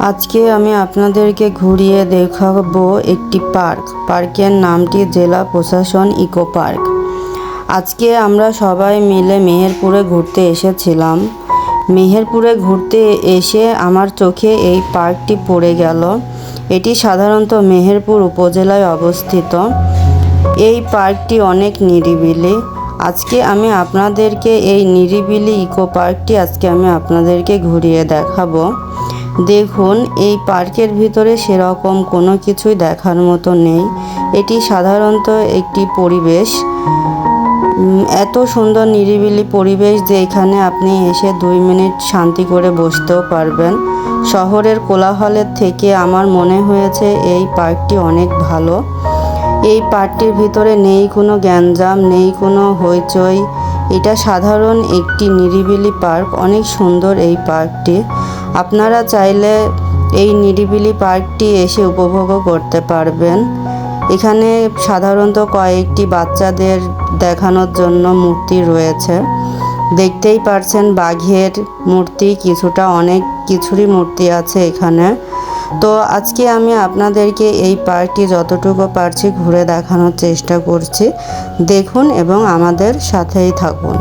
আজকে আমি আপনাদেরকে ঘুরিয়ে দেখাবো একটি পার্ক। পার্কের নামটি জেলা প্রশাসন ইকো পার্ক। আজকে আমরা সবাই মিলে মেহেরপুরে ঘুরতে এসেছিলাম। মেহেরপুরে ঘুরতে এসে আমার চোখে এই পার্কটি পড়ে গেল। এটি সাধারণত মেহেরপুর উপজেলায় অবস্থিত। এই পার্কটি অনেক নিরিবিলি। আজকে আমি আপনাদেরকে এই নিরিবিলি ইকো পার্কটি আজকে আমি আপনাদেরকে ঘুরিয়ে দেখাবো। দেখুন, এই পার্কের ভিতরে সেরকম কোনো কিছুই দেখার মতো নেই। এটি সাধারণত একটি পরিবেশ। এত সুন্দর নিরিবিলি পরিবেশ যে এখানে আপনি এসে দুই মিনিট শান্তি করে বসতেও পারবেন। শহরের কোলাহলের থেকে আমার মনে হয়েছে এই পার্কটি অনেক ভালো। এই পার্কটির ভিতরে নেই কোনো গ্যাঞ্জাম, নেই কোনো হইচই। এটা সাধারণ একটি নিরিবিলি পার্ক। অনেক সুন্দর এই পার্কটি। আপনারা চাইলে এই নিরিবিলি পার্কটি এসে উপভোগও করতে পারবেন। এখানে সাধারণত কয়েকটি বাচ্চাদের দেখানোর জন্য মূর্তি রয়েছে। দেখতেই পারছেন বাঘের মূর্তি, কিছুটা অনেক কিছুরই মূর্তি আছে এখানে। তো আজকে আমি আপনাদেরকে এই পার্কটি যতটুকু পারছি ঘুরে দেখানোর চেষ্টা করছি। দেখুন এবং আমাদের সাথেই থাকুন।